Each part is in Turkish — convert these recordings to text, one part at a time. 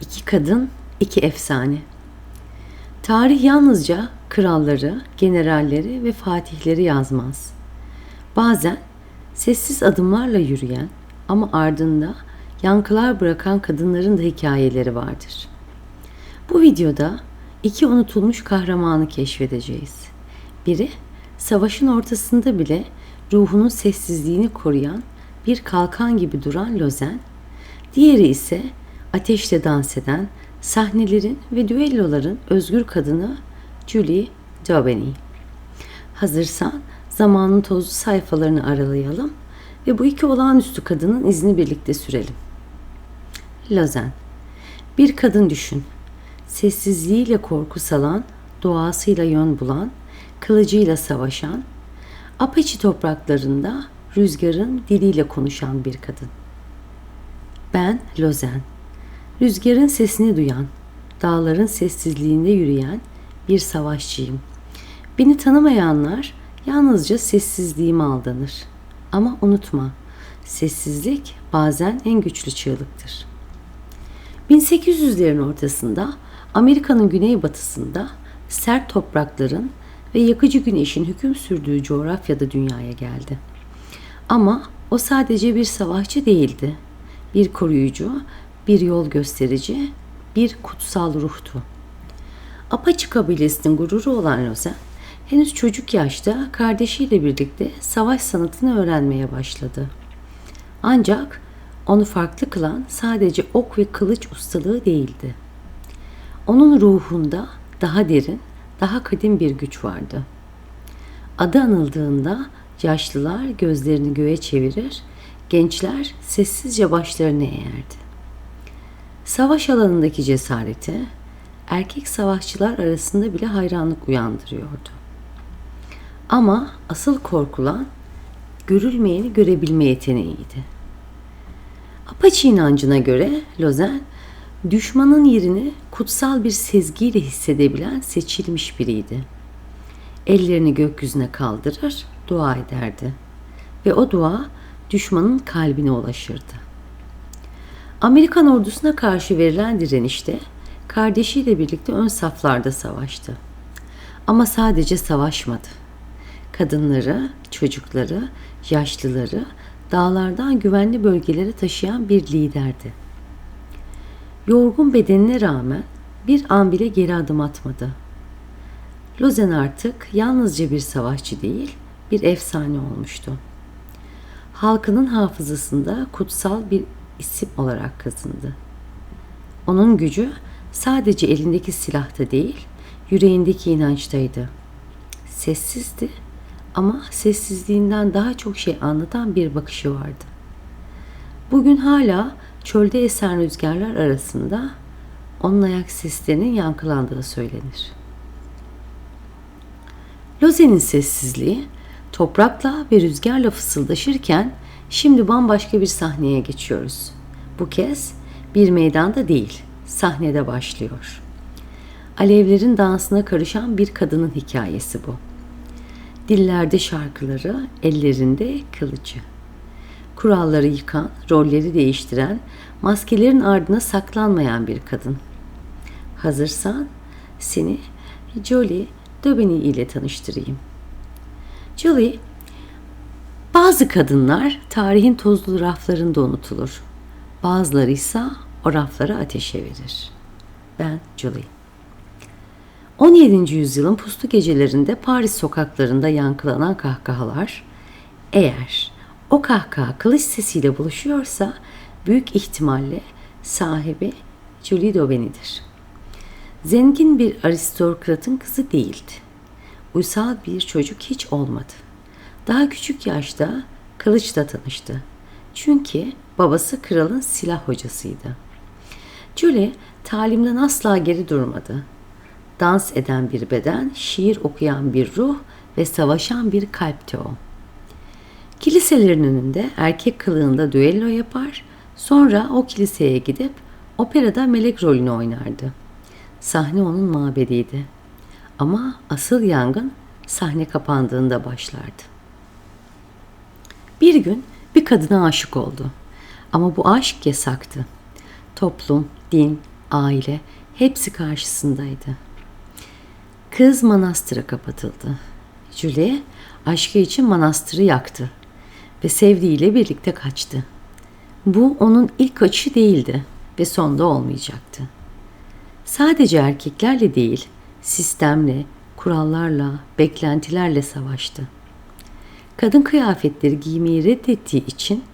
İki kadın, iki efsane. Tarih yalnızca kralları, generalleri ve fatihleri yazmaz. Bazen sessiz adımlarla yürüyen ama ardında yankılar bırakan kadınların da hikayeleri vardır. Bu videoda iki unutulmuş kahramanı keşfedeceğiz. Biri savaşın ortasında bile ruhunun sessizliğini koruyan bir kalkan gibi duran Lozen, diğeri ise ateşle dans eden sahnelerin ve düelloların özgür kadını Julie Daubeny. Hazırsan zamanın tozlu sayfalarını aralayalım ve bu iki olağanüstü kadının izini birlikte sürelim. Lozen Bir kadın düşün. Sessizliğiyle korku salan, doğasıyla yön bulan, kılıcıyla savaşan, apaçi topraklarında rüzgarın diliyle konuşan bir kadın. Ben Lozen. Rüzgarın sesini duyan, dağların sessizliğinde yürüyen bir savaşçıyım. Beni tanımayanlar yalnızca sessizliğime aldanır. Ama unutma, sessizlik bazen en güçlü çığlıktır. 1800'lerin ortasında Amerika'nın güneybatısında sert toprakların ve yakıcı güneşin hüküm sürdüğü coğrafyada dünyaya geldi. Ama o sadece bir savaşçı değildi. Bir koruyucu, bir yol gösterici, bir kutsal ruhtu. Apaçı kabilesinin gururu olan Lozen, henüz çocuk yaşta kardeşiyle birlikte savaş sanatını öğrenmeye başladı. Ancak onu farklı kılan sadece ok ve kılıç ustalığı değildi. Onun ruhunda daha derin, daha kadim bir güç vardı. Adı anıldığında yaşlılar gözlerini göğe çevirir, gençler sessizce başlarını eğerdi. Savaş alanındaki cesareti erkek savaşçılar arasında bile hayranlık uyandırıyordu. Ama asıl korkulan görülmeyeni görebilme yeteneğiydi. Apache inancına göre Lozen düşmanın yerini kutsal bir sezgiyle hissedebilen seçilmiş biriydi. Ellerini gökyüzüne kaldırır, dua ederdi ve o dua düşmanın kalbine ulaşırdı. Amerikan ordusuna karşı verilen direnişte kardeşiyle birlikte ön saflarda savaştı. Ama sadece savaşmadı. Kadınları, çocukları, yaşlıları dağlardan güvenli bölgelere taşıyan bir liderdi. Yorgun bedenine rağmen bir an bile geri adım atmadı. Lozen artık yalnızca bir savaşçı değil, bir efsane olmuştu. Halkının hafızasında kutsal bir isim olarak kazındı. Onun gücü sadece elindeki silahta değil, yüreğindeki inançtaydı. Sessizdi ama sessizliğinden daha çok şey anlatan bir bakışı vardı. Bugün hala çölde esen rüzgarlar arasında onun ayak seslerinin yankılandığı söylenir. Lozen'in sessizliği toprakla ve rüzgarla fısıldaşırken Şimdi bambaşka bir sahneye geçiyoruz. Bu kez bir meydanda değil, sahnede başlıyor. Alevlerin dansına karışan bir kadının hikayesi bu. Dillerde şarkıları, ellerinde kılıcı. Kuralları yıkan, rolleri değiştiren, maskelerin ardına saklanmayan bir kadın. Hazırsan seni Jolie Dobini ile tanıştırayım. Jolie bazı kadınlar tarihin tozlu raflarında unutulur. Bazıları ise o rafları ateşe verir. Ben Julie. 17. yüzyılın puslu gecelerinde Paris sokaklarında yankılanan kahkahalar, eğer o kahkaha kılıç sesiyle buluşuyorsa büyük ihtimalle sahibi Julie Daubany'dir. Zengin bir aristokratın kızı değildi. Uysal bir çocuk hiç olmadı. Daha küçük yaşta kılıçla tanıştı. Çünkü babası kralın silah hocasıydı. Julie talimden asla geri durmadı. Dans eden bir beden, şiir okuyan bir ruh ve savaşan bir kalpti o. Kiliselerin önünde erkek kılığında düello yapar, sonra o kiliseye gidip operada melek rolünü oynardı. Sahne onun mabediydi. Ama asıl yangın sahne kapandığında başlardı. Bir gün bir kadına aşık oldu. Ama bu aşk yasaktı. Toplum, din, aile hepsi karşısındaydı. Kız manastıra kapatıldı. Julie aşkı için manastırı yaktı ve sevdiğiyle birlikte kaçtı. Bu onun ilk kaçışı değildi ve sonda olmayacaktı. Sadece erkeklerle değil, sistemle, kurallarla, beklentilerle savaştı. Kadın kıyafetleri giymeyi reddettiği için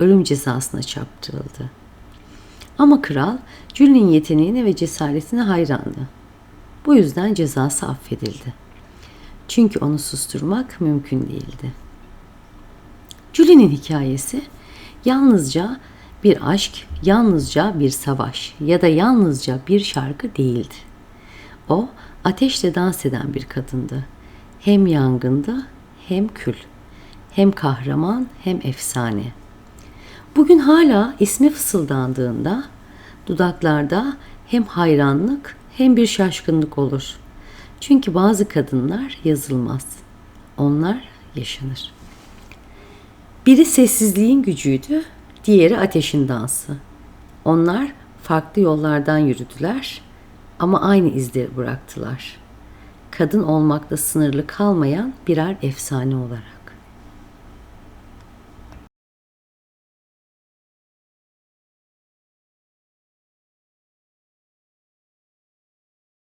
ölüm cezasına çarptırıldı. Ama kral Julie'nin yeteneğine ve cesaretine hayrandı. Bu yüzden cezası affedildi. Çünkü onu susturmak mümkün değildi. Julie'nin hikayesi yalnızca bir aşk, yalnızca bir savaş ya da yalnızca bir şarkı değildi. O ateşle dans eden bir kadındı. Hem yangında hem kül. Hem kahraman hem efsane. Bugün hala ismi fısıldandığında dudaklarda hem hayranlık hem bir şaşkınlık olur. Çünkü bazı kadınlar yazılmaz. Onlar yaşanır. Biri sessizliğin gücüydü, diğeri ateşin dansı. Onlar farklı yollardan yürüdüler ama aynı izleri bıraktılar. Kadın olmakla sınırlı kalmayan birer efsane olarak.